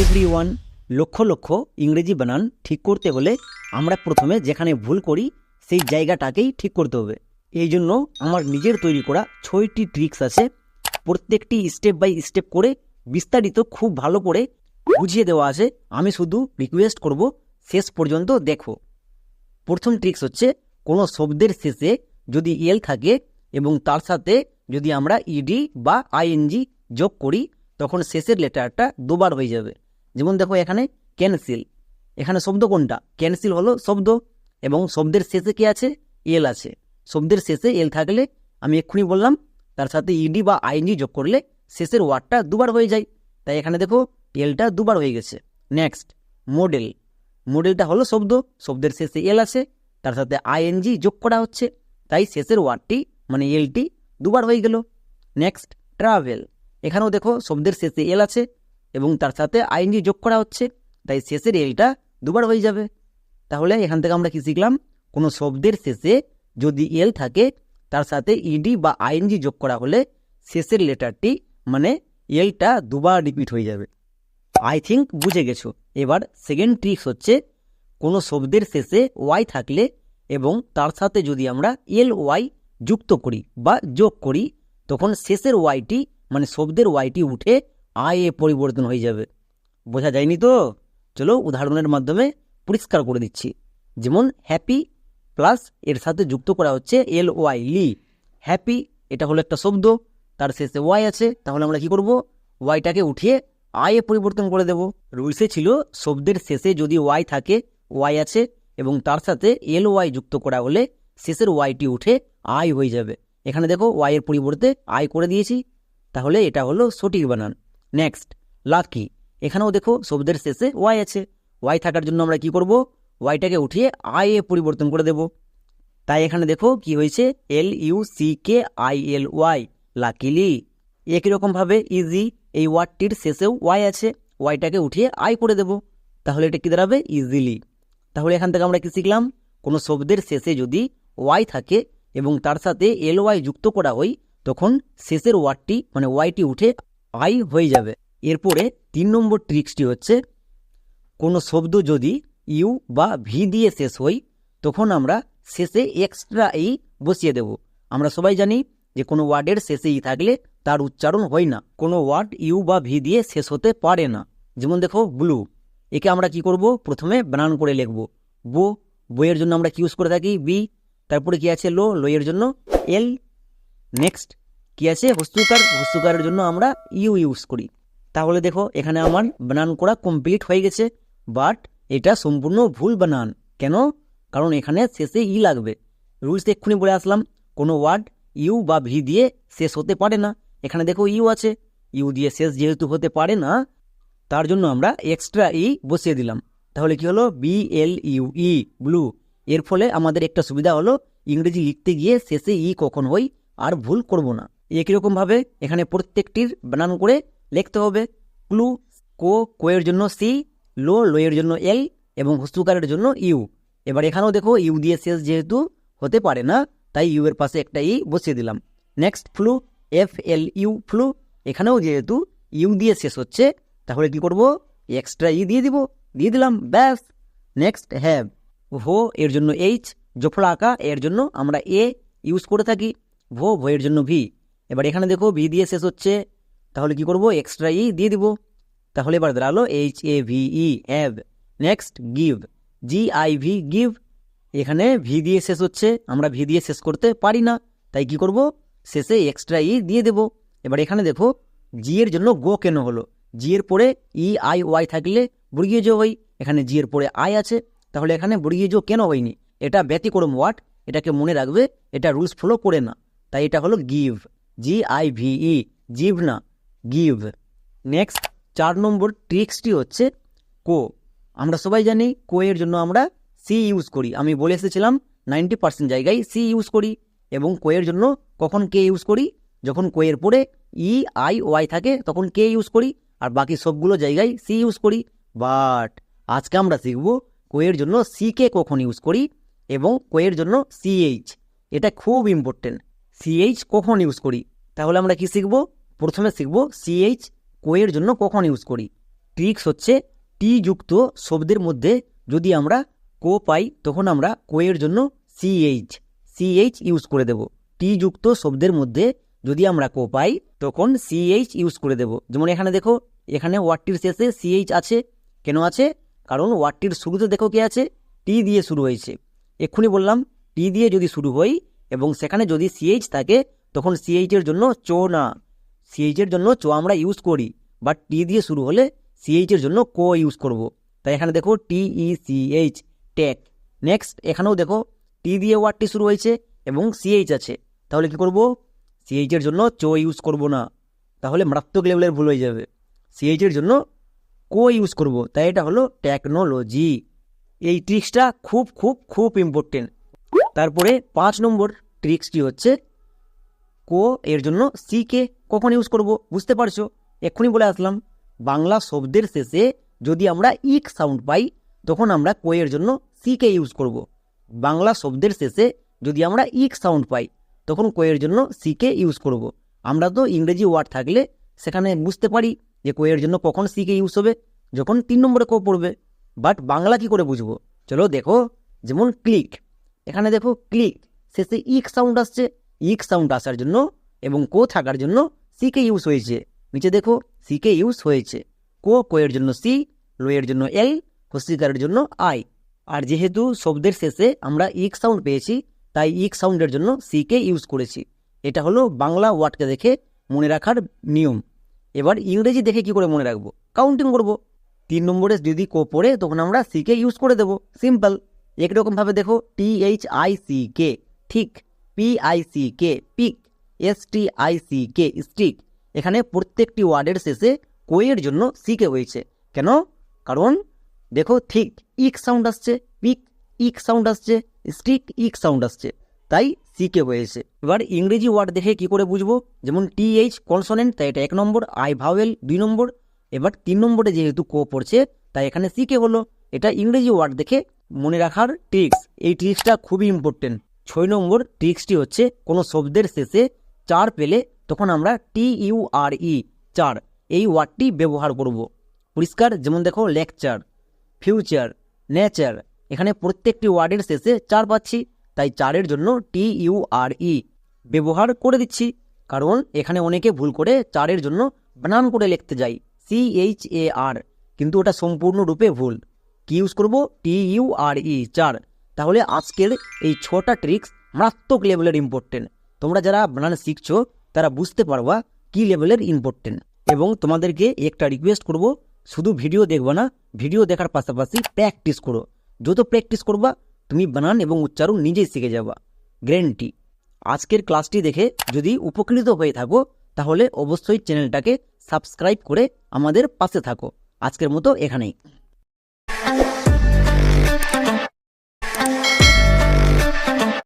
Every one lakh lakh ইংরেজি বানান ঠিক করতে হলে আমরা প্রথমে যেখানে ভুল করি, সেই জায়গাটাকেই ঠিক করতে হবে। এই জন্য আমার নিজের তৈরি করা ছয়টি ট্রিক্স আছে। প্রত্যেকটি স্টেপ বাই স্টেপ করে বিস্তারিত খুব ভালো করে বুঝিয়ে দেওয়া আছে। আমি শুধু রিকোয়েস্ট করব, শেষ পর্যন্ত দেখো। প্রথম ট্রিক্স হচ্ছে, কোনো শব্দের শেষে যদি এল থাকে এবং তার সাথে যদি আমরা ইডি বা আইএনজি যোগ করি, তখন শেষের লেটারটা দুবার হয়ে যাবে। যেমন দেখো এখানে ক্যান্সেল এখানে শব্দ কোনটা? ক্যান্সেল হলো শব্দ এবং শব্দের শেষে কি আছে? এল আছে। শব্দের শেষে এল থাকলে আমি এক্ষুনি বললাম, তার সাথে ইডি বা আইএনজি যোগ করলে শেষের ওয়ার্ডটা দুবার হয়ে যায়। তাই এখানে দেখো এলটা দুবার হয়ে গেছে। নেক্সট মডেল মডেলটা হলো শব্দ, শব্দের শেষে এল আছে, তার সাথে আইএনজি যোগ করা হচ্ছে। তাই শেষের ওয়ার্ডটি মানে এলটি দুবার হয়ে গেল। নেক্সট ট্রাভেল এখানেও দেখো শব্দের শেষে এল আছে এবং তার সাথে আইএনজি যোগ করা হচ্ছে। তাই শেষের এলটা দুবার হয়ে যাবে। তাহলে এখান থেকে আমরা কি শিখলাম? কোনো শব্দের শেষে যদি এল থাকে, তার সাথে ইডি বা আইএনজি যোগ করা হলে শেষের লেটারটি মানে এলটা দুবার রিপিট হয়ে যাবে। আই থিঙ্ক বুঝে গেছো। এবার সেকেন্ড ট্রিক্স হচ্ছে কোনো শব্দের শেষে ওয়াই থাকলে এবং তার সাথে যদি আমরা এল ওয়াই যুক্ত করি বা যোগ করি, তখন শেষের ওয়াইটি মানে শব্দের ওয়াইটি উঠে এ পরিবর্তন হয়ে যাবে। বোঝা যায়নি তো? চলো উদাহরণের মাধ্যমে পরিষ্কার করে দিচ্ছি। যেমন হ্যাপি প্লাস এর সাথে যুক্ত করা হচ্ছে এল ওয়াই লি হ্যাপি এটা হলো একটা শব্দ, তার শেষে ওয়াই আছে, তাহলে আমরা কি করব? ওয়াইটাকে উঠিয়ে আয়ে পরিবর্তন করে দেব। রুলসে ছিল, শব্দের শেষে যদি ওয়াই থাকে ওয়াই আছে, এবং তার সাথে এল ওয়াই যুক্ত করা হলে শেষের ওয়াইটি উঠে আয় হয়ে যাবে। এখানে দেখো ওয়াইয়ের পরিবর্তে আয় করে দিয়েছি। তাহলে এটা হলো সঠিক বানান। নেক্সট লাকি এখানেও দেখো শব্দের শেষে ওয়াই আছে। ওয়াই থাকার জন্য আমরা কি করব? ওয়াইটাকে উঠিয়ে আই এ পরিবর্তন করে দেব। তাই এখানে দেখো কি হয়েছে? L U C K I L Y luckily একই রকমভাবে ইজি এই ওয়ার্ডটির শেষেও ওয়াই আছে। ওয়াইটাকে উঠিয়ে আই করে দেব। তাহলে এটা কি দাঁড়াবে? ইজিলি তাহলে এখান থেকে আমরা কি শিখলাম? কোনো শব্দের শেষে যদি ওয়াই থাকে এবং তার সাথে এল ওয়াই যুক্ত করা হয়, তখন শেষের ওয়ার্ডটি মানে ওয়াইটি উঠে আই হয়ে যাবে। এরপরে তিন নম্বর ট্রিক্সটি হচ্ছে, কোনো শব্দ যদি ইউ বা ভি দিয়ে শেষ হয় তখন আমরা শেষে এক্সট্রা ই বসিয়ে দেব। আমরা সবাই জানি যে কোনো ওয়ার্ডের শেষে ই থাকলে তার উচ্চারণ হয় না। কোনো ওয়ার্ড ইউ বা ভি দিয়ে শেষ হতে পারে না। যেমন দেখো ব্লু একে আমরা কি করব? প্রথমে বানান করে লিখব। বো, বইয়ের জন্য আমরা কি ইউজ করে থাকি? বি, তারপরে কি আছে? লো, লোয়ের জন্য এল, নেক্সট কি আছে? হস্তুকার। হস্তুকারের জন্য আমরা ইউ ইউজ করি। তাহলে দেখো, এখানে আমার বানান করা কমপ্লিট হয়ে গেছে। বাট এটা সম্পূর্ণ ভুল বানান। কেন? কারণ এখানে শেষে ই লাগবে। রুলস এক্ষুনি বলে আসলাম, কোনো ওয়ার্ড ইউ বা ভি দিয়ে শেষ হতে পারে না। এখানে দেখো ইউ আছে। ইউ দিয়ে শেষ যেহেতু হতে পারে না, তার জন্য আমরা এক্সট্রা ই বসিয়ে দিলাম। তাহলে কি হলো? B L U E blue এর ফলে আমাদের একটা সুবিধা হলো, ইংরেজি লিখতে গিয়ে শেষে ই কখন হই আর ভুল করব না। একই রকমভাবে এখানে প্রত্যেকটির বানান করে লিখতে হবে। ক্লু, কো, কোয়ের জন্য সি, লো, লোয়ের জন্য এল এবং হস্তুকারের জন্য ইউ। এবার এখানেও দেখো ইউ দিয়ে শেষ যেহেতু হতে পারে না, তাই ইউ এর পাশে একটা ই বসিয়ে দিলাম। Next flu, F, L, U, flu, এখানেও যেহেতু ইউ দিয়ে শেষ হচ্ছে, তাহলে কি করব? এক্সট্রা ই দিয়ে দিব, দিয়ে দিলাম, ব্যাস। নেক্সট হ্যাভ, ভো এর জন্য এইচ, জফলা আঁকা এর জন্য আমরা এ ইউজ করে থাকি, ভো ভো এর জন্য ভি। এবার এখানে দেখো ভি দিয়ে শেষ হচ্ছে, তাহলে কি করব? এক্সট্রা ই দিয়ে দিব। তাহলে এবার দাঁড়াল H A V E have next give G I V give এখানে ভি দিয়ে শেষ হচ্ছে। আমরা ভি দিয়ে শেষ করতে পারি না, তাই কি করব? শেষে এক্সট্রা ই দিয়ে দেব। এবার এখানে দেখো জি এর জন্য গো কেন হলো? জি এর পরে ই আই ওয়াই থাকলে বর্গীয় জো হই এখানে জি এর পরে আই আছে, তাহলে এখানে বর্গীয় জো কেন হয়নি? এটা ব্যতিক্রম ওয়ার্ড এটাকে মনে রাখবে, এটা রুলস ফলো করে না। তাই এটা হলো give G I V E জিভ না গিভ নেক্সট চার নম্বর ট্রিক্সটি হচ্ছে কো। আমরা সবাই জানি কো এর জন্য আমরা সি ইউজ করি। আমি বলে এসেছিলাম নাইনটি পার্সেন্ট জায়গায় সি ইউজ করি এবং কোয়ের জন্য কখন কে ইউজ করি? যখন কোয়ের পরে ই আই ওয়াই থাকে, তখন কে ইউজ করি আর বাকি সবগুলো জায়গায় সি ইউজ করি। বাট আজকে আমরা শিখব কোয়ের জন্য সি কে কখন ইউজ করি এবং কোয়ের জন্য সিএইচ এটা খুব ইম্পর্টেন্ট সিএইচ কখন ইউজ করি? তাহলে আমরা কি শিখব? প্রথমে শিখব সিএইচ কোয়ের জন্য কখন ইউজ করি? ট্রিক্স হচ্ছে টি যুক্ত শব্দের মধ্যে যদি আমরা কো পাই, তখন আমরা কোয়ের জন্য সিএইচ সিএইচ ইউজ করে দেব। টি যুক্ত শব্দের মধ্যে যদি আমরা কো পাই, তখন সিএইচ ইউজ করে দেব। যেমন এখানে দেখো, এখানে ওয়ার্ডটির শেষে সিএইচ আছে। কেন আছে? কারণ ওয়ার্ডটির শুরুতে দেখো কি আছে? টি দিয়ে শুরু হয়েছে। এক্ষুনি বললাম টি দিয়ে যদি শুরু হয় এবং সেখানে যদি সিএইচ থাকে, তখন সিএইচের জন্য চো না। সিএইচের জন্য চো আমরা ইউজ করি বাট টি দিয়ে শুরু হলে সিএইচের জন্য কো ইউজ করব। তাই এখানে দেখো T E C H tech next এখানেও দেখো টি দিয়ে ওয়ার্ডটি শুরু হয়েছে এবং সিএইচ আছে। তাহলে কি করব? সিএইচের জন্য চো ইউজ করব না। তাহলে মারাত্মক লেভেলের ভুল হয়ে যাবে। সিএইচের জন্য কো ইউজ করব। তাই এটা হলো টেকনোলজি এই ট্রিক্সটা খুব খুব খুব ইম্পর্টেন্ট তারপরে পাঁচ নম্বর ট্রিক্স ট্রিক্সটি হচ্ছে কো, এর জন্য সি কে কখন ইউজ করব? বুঝতে পারছ? এক্ষুনি বলে আসলাম, বাংলা শব্দের শেষে যদি আমরা ইক সাউন্ড পাই, তখন আমরা কো এর জন্য সি কে ইউজ করব। বাংলা শব্দের শেষে যদি আমরা ইক সাউন্ড পাই, তখন কো এর জন্য সি কে ইউজ করব। আমরা তো ইংরেজি ওয়ার্ড থাকলে সেখানে বুঝতে পারি যে কো এর জন্য কখন সি কে ইউজ হবে, যখন তিন নম্বরে কো পড়বে। বাট বাংলা কি করে বুঝব? চলো দেখো, যেমন ক্লিক এখানে দেখো ক্লিক শেষে ইক সাউন্ড আসছে। ইক সাউন্ড আসার জন্য এবং কো থাকার জন্য সি কে ইউজ হয়েছে। নিচে দেখো সি কে ইউজ হয়েছে। কো কোয়ের জন্য সি লোয়ের জন্য এল হস্তিকারের জন্য আই আর যেহেতু শব্দের শেষে আমরা ইক সাউন্ড পেয়েছি, তাই ইক সাউন্ডের জন্য সি কে ইউজ করেছি। এটা হলো বাংলা ওয়ার্ডকে দেখে মনে রাখার নিয়ম। এবার ইংরেজি দেখে কি করে মনে রাখব? কাউন্টিং করব। তিন নম্বরে যদি কো পড়ে, তখন আমরা সি কে ইউজ করে দেবো। সিম্পল একরকমভাবে দেখো T H I C K ঠিক P I C K pick S T I C K stick এখানে প্রত্যেকটি ওয়ার্ডের শেষে কোয়ের জন্য সিকে হয়েছে। কেন? কারণ দেখো, ঠিক ইক সাউন্ড আসছে পিক ইক সাউন্ড আসছে স্টিক ইক সাউন্ড আসছে। তাই সিকে হয়েছে। এবার ইংরেজি ওয়ার্ড দেখে কি করে বুঝব? যেমন টি এইচ কনসোনেন্ট তাই এটা এক নম্বর আই ভাওয়েল দুই নম্বর, এবার তিন নম্বরে যেহেতু কো পড়ছে, তাই এখানে সিকে হলো। এটা ইংরেজি ওয়ার্ড দেখে মনে রাখার ট্রিক্স এই ট্রিক্সটা খুবই ইম্পর্টেন্ট ছয় নম্বর ট্রিক্সটি হচ্ছে কোনো শব্দের শেষে চার পেলে তখন আমরা টি ইউ আর ই চার। এই ওয়ার্ডটি ব্যবহার করব। পরিষ্কার? যেমন দেখো লেকচার ফিউচার নেচার এখানে প্রত্যেকটি ওয়ার্ডের শেষে চার পাচ্ছি, তাই চারের জন্য টি ইউ আর ই ব্যবহার করে দিচ্ছি। কারণ এখানে অনেকে ভুল করে চারের জন্য বানান করে লিখতে যাই সি এইচ এ আর কিন্তু ওটা সম্পূর্ণরূপে ভুল। কি ইউজ করব? টি ইউ আর ই চার। তাহলে আজকের এই ছটা ট্রিক্স মারাত্মক লেভেলের ইম্পর্টেন্ট তোমরা যারা বানানো শিখছো, তারা বুঝতে পারবা কি লেভেলের ইম্পর্টেন্ট এবং তোমাদেরকে একটা রিকোয়েস্ট করব, শুধু ভিডিও দেখবা না ভিডিও দেখার পাশাপাশি প্র্যাকটিস করো। যত প্র্যাকটিস করবা, তুমি বানান এবং উচ্চারণ নিজেই শিখে যাবা। গ্যারেন্টি আজকের ক্লাসটি দেখে যদি উপকৃত হয়ে থাকো, তাহলে অবশ্যই চ্যানেলটাকে সাবস্ক্রাইব করে আমাদের পাশে থাকো। আজকের মতো এখানেই।